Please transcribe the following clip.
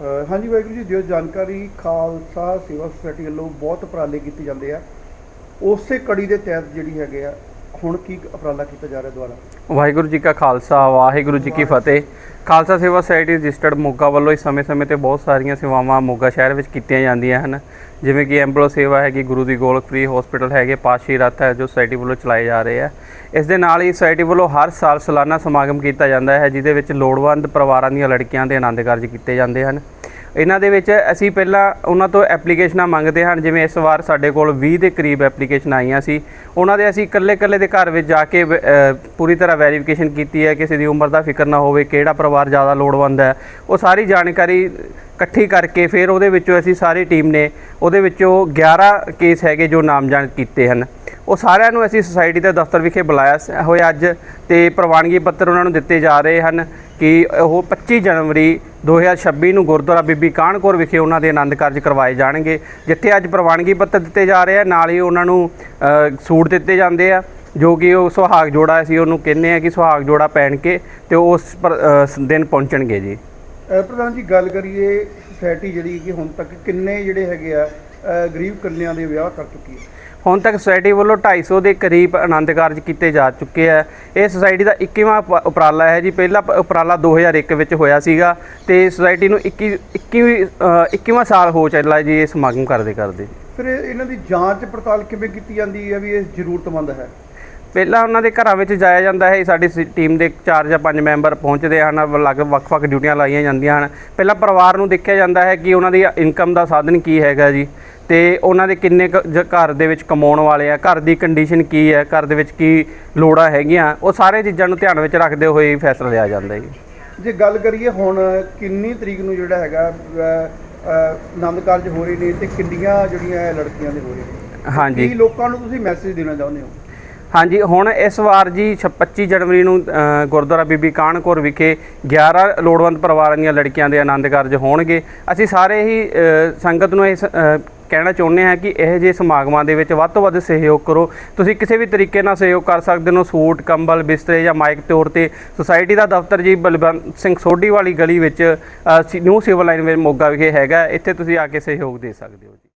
ਹਾਂਜੀ, ਵਾਹਿਗੁਰੂ ਜੀ, ਜੋ ਜਾਣਕਾਰੀ ਖਾਲਸਾ ਸੇਵਾ ਸੁਸਾਇਟੀ ਵੱਲੋਂ ਬਹੁਤ ਉਪਰਾਲੇ ਕੀਤੇ ਜਾਂਦੇ ਆ, ਉਸੇ ਕੜੀ ਦੇ ਤਹਿਤ ਜਿਹੜੀ ਹੈਗੇ ਆ ਹੁਣ ਕੀ ਉਪਰਾਲਾ ਕੀਤਾ ਜਾ ਰਿਹਾ ਦੁਆਰਾ? ਵਾਹਿਗੁਰੂ ਜੀ ਕਾ ਖਾਲਸਾ ਵਾਹਿਗੁਰੂ ਜੀ ਕੀ ਫਤਿਹ। ਖਾਲਸਾ ਸੇਵਾ ਸੁਸਾਇਟੀ ਰਜਿਸਟਰਡ ਮੋਗਾ ਵੱਲੋਂ ਇਸ ਸਮੇਂ-ਸਮੇਂ ਤੇ ਬਹੁਤ ਸਾਰੀਆਂ ਸੇਵਾਵਾਂ ਮੋਗਾ ਸ਼ਹਿਰ ਵਿੱਚ ਕੀਤੀਆਂ ਜਾਂਦੀਆਂ ਹਨ। ਜਿਵੇਂ ਕਿ ਐਂਬੂਲੈਂਸ ਸੇਵਾ ਹੈਗੀ ਗੁਰੂ ਦੀ ਗੋਲਕ ਫ੍ਰੀ ਹਸਪੀਟਲ ਹੈਗੇ ਪਾਸ਼ੀ ਰੱਥ ਹੈ ਜੋ ਸੁਸਾਇਟੀ ਵੱਲੋਂ ਚਲਾਏ ਜਾ ਰਹੇ ਆ। ਇਸ ਦੇ ਨਾਲ ਹੀ ਸੁਸਾਇਟੀ ਵੱਲੋਂ ਹਰ ਸਾਲ ਸਾਲਾਨਾ ਸਮਾਗਮ ਕੀਤਾ ਜਾਂਦਾ ਹੈ ਜਿਹਦੇ ਵਿੱਚ ਲੋੜਵੰਦ ਪਰਿਵਾਰਾਂ ਦੀਆਂ ਲੜਕੀਆਂ ਦੇ ਆਨੰਦ ਕਾਰਜ ਕੀਤੇ ਜਾਂਦੇ ਹਨ। ਇਹਨਾਂ ਦੇ ਵਿੱਚ ਅਸੀਂ ਪਹਿਲਾਂ ਉਹਨਾਂ ਤੋਂ ਐਪਲੀਕੇਸ਼ਨਾਂ ਮੰਗਦੇ ਹਨ ਜਿਵੇਂ ਇਸ ਵਾਰ ਸਾਡੇ ਕੋਲ 20 ਦੇ ਕਰੀਬ ਐਪਲੀਕੇਸ਼ਨ ਆਈਆਂ ਸੀ। ਉਹਨਾਂ ਦੇ ਅਸੀਂ ਇਕੱਲੇ-ਇਕੱਲੇ ਦੇ ਘਰ ਵਿੱਚ ਜਾ ਕੇ, ਵ- ਪੂਰੀ ਤਰ੍ਹਾਂ ਵੈਰੀਫਿਕੇਸ਼ਨ ਕੀਤੀ ਹੈ, ਕਿਸੇ ਦੀ ਉਮਰ ਦਾ ਫਿਕਰ ਨਾ ਹੋਵੇ, ਕਿਹੜਾ ਪਰਿਵਾਰ ਜ਼ਿਆਦਾ ਲੋੜਵੰਦ ਹੈ। ਉਹ ਸਾਰੀ ਜਾਣਕਾਰੀ ਇਕੱਠੀ ਕਰਕੇ ਫਿਰ ਉਹਦੇ ਵਿੱਚੋਂ ਅਸੀਂ ਸਾਰੀ ਟੀਮ ਨੇ, ਉਹਦੇ ਵਿੱਚੋਂ 11 ਕੇਸ ਹੈਗੇ ਜੋ ਨਾਮਜ਼ਦ ਕੀਤੇ ਹਨ। ਉਹ ਸਾਰਿਆਂ ਨੂੰ ਅਸੀਂ ਸੁਸਾਇਟੀ ਦੇ ਦਫ਼ਤਰ ਵਿਖੇ ਬੁਲਾਇਆ ਸ- ਹੋਇਆ ਅੱਜ ਤੇ ਪ੍ਰਵਾਨਗੀ ਪੱਤਰ ਉਹਨਾਂ ਨੂੰ ਦਿੱਤੇ ਜਾ ਰਹੇ ਹਨ ਕਿ ਉਹ 25 ਜਨਵਰੀ 2026 ਨੂੰ ਗੁਰਦੁਆਰਾ ਬੀਬੀ ਕਾਹਨਕੌਰ ਵਿਖੇ ਉਹਨਾਂ ਦੇ ਆਨੰਦ ਕਾਰਜ ਕਰਵਾਏ ਜਾਣਗੇ, ਜਿੱਥੇ ਅੱਜ ਪ੍ਰਵਾਨਗੀ ਪੱਤਰ ਦਿੱਤੇ ਜਾ ਰਹੇ ਆ। ਨਾਲ ਹੀ ਉਹਨਾਂ ਨੂੰ ਸੂਟ ਦਿੱਤੇ ਜਾਂਦੇ ਆ, ਜੋ ਕਿ ਉਹ ਸੁਹਾਗ ਜੋੜਾ ਅਸੀਂ ਉਹਨੂੰ ਕਹਿੰਦੇ ਆ ਕਿ ਸੁਹਾਗ ਜੋੜਾ ਪਹਿਨ ਕੇ ਤੇ ਉਸ ਦਿਨ ਪਹੁੰਚਣਗੇ ਜੀ। ਪ੍ਰਧਾਨ ਜੀ, ਗੱਲ ਕਰੀਏ ਸੋਸਾਇਟੀ ਜਿਹੜੀ ਕਿ ਹੁਣ ਤੱਕ ਕਿੰਨੇ ਜਿਹੜੇ ਹੈਗੇ ਆ ਗਰੀਬ ਕਲਿਆਂ ਦੇ ਵਿਆਹ ਕਰ ਚੁੱਕੀ ਹੈ। ਹੁਣ ਤੱਕ ਸੁਸਾਇਟੀ ਵੱਲੋਂ 250 ਦੇ ਕਰੀਬ ਆਨੰਦ ਕਾਰਜ ਕੀਤੇ ਜਾ ਚੁੱਕੇ ਹੈ ਇਹ ਸੁਸਾਇਟੀ ਦਾ 21ਵਾਂ ਪ- ਉਪਰਾਲਾ ਹੈ ਜੀ। ਪਹਿਲਾ ਉਪਰਾਲਾ 2001 ਵਿੱਚ ਹੋਇਆ ਸੀਗਾ ਤੇ ਸੁਸਾਇਟੀ ਨੂੰ 21 21 ਅ, 21ਵਾਂ ਸਾਲ ਹੋ ਚੱਲਾ ਜੀ ਇਹ ਸਮਾਗਮ ਕਰਦੇ ਕਰਦੇ। ਫਿਰ ਇਹ- ਇਹਨਾਂ ਦੀ ਜਾਂਚ ਪੜਤਾਲ ਕਿਵੇਂ ਕੀਤੀ ਜਾਂਦੀ ਹੈ ਵੀ ਇਹ ਜ਼ਰੂਰਤਮੰਦ ਹੈ? ਪਹਿਲਾਂ ਉਹਨਾਂ ਦੇ ਘਰਾਂ ਵਿੱਚ ਜਾਇਆ ਜਾਂਦਾ ਹੈ। ਸਾਡੀ ਟੀਮ ਦੇ 4 ਜਾਂ 5 ਮੈਂਬਰ ਪਹੁੰਚਦੇ ਹਨ। ਅਲੱਗ ਵੱਖ-ਵੱਖ ਡਿਊਟੀਆਂ ਲਾਈਆਂ ਜਾਂਦੀਆਂ ਹਨ। ਪਹਿਲਾਂ ਪਰਿਵਾਰ ਨੂੰ ਦੇਖਿਆ ਜਾਂਦਾ ਹੈ ਕਿ ਉਹਨਾਂ ਦੀ ਇਨਕਮ ਦਾ ਸਾਧਨ ਕੀ ਹੈਗਾ ਜੀ। ਤੇ ਉਹਨਾਂ ਦੇ ਕਿੰਨੇ ਘਰ ਦੇ ਵਿੱਚ ਕਮਾਉਣ ਵਾਲੇ ਆ ਘਰ ਦੀ ਕੰਡੀਸ਼ਨ ਕੀ ਹੈ ਘਰ ਦੇ ਵਿੱਚ ਕੀ ਲੋੜਾਂ ਹੈਗੀਆਂ ਉਹ ਸਾਰੇ ਚੀਜ਼ਾਂ ਨੂੰ ਧਿਆਨ ਵਿੱਚ ਰੱਖਦੇ ਹੋਏ ਫੈਸਲਾ ਲਿਆ ਜਾਂਦਾ ਜੀ। ਜੇ ਗੱਲ ਕਰੀਏ ਹੁਣ ਕਿੰਨੀ ਤਰੀਕ ਨੂੰ ਜਿਹੜਾ ਹੈਗਾ ਆਨੰਦ ਕਾਰਜ ਹੋ ਰਹੇ ਨੇ ਤੇ ਕਿੰਨੀਆਂ ਜਿਹੜੀਆਂ ਲੜਕੀਆਂ ਦੇ ਹੋ ਰਹੇ ਨੇ? ਹਾਂਜੀ। ਕੀ ਲੋਕਾਂ ਨੂੰ ਤੁਸੀਂ ਮੈਸੇਜ ਦੇਣਾ ਚਾਹੁੰਦੇ ਹੋ? ਹਾਂਜੀ ਹੁਣ ਇਸ ਵਾਰ ਜੀ ਛ- 25 ਜਨਵਰੀ ਨੂੰ ਗੁਰਦੁਆਰਾ ਬੀਬੀ ਕਾਹਨਕੌਰ ਵਿਖੇ 11 ਲੋੜਵੰਦ ਪਰਿਵਾਰਾਂ ਦੀਆਂ ਲੜਕੀਆਂ ਦੇ ਆਨੰਦ ਕਾਰਜ ਹੋਣਗੇ। ਅਸੀਂ ਸਾਰੇ ਹੀ ਸੰਗਤ ਨੂੰ ਇਹ ਸ- ਅ, ਕਹਿਣਾ ਚਾਹੁੰਦੇ ਹਾਂ ਕਿ ਇਹ ਜਿਹੇ ਸਮਾਗਮਾਂ ਦੇ ਵਿੱਚ ਵੱਧ ਤੋਂ ਵੱਧ ਸਹਿਯੋਗ ਕਰੋ। ਤੁਸੀਂ ਕਿਸੇ ਵੀ ਤਰੀਕੇ ਨਾਲ ਸਹਿਯੋਗ ਕਰ ਸਕਦੇ ਹੋ। ਸੂਟ, ਕੰਬਲ, ਬਿਸਤਰੇ ਜਾਂ ਮਾਈਕ ਤੌਰ ਤੇ ਸੁਸਾਇਟੀ ਦਾ ਦਫ਼ਤਰ ਜੀ ਬਲਵੰਤ ਸਿੰਘ ਸੋਢੀ ਵਾਲੀ ਗਲੀ ਵਿੱਚ ਸੀ- ਨਿਊ ਸਿਵਲ ਲਾਈਨ ਵਿੱਚ ਮੋਗਾ ਵਿਖੇ ਹੈਗਾ। ਇੱਥੇ ਤੁਸੀਂ ਆ ਕੇ ਸਹਿਯੋਗ ਦੇ ਸਕਦੇ ਹੋ ਜੀ।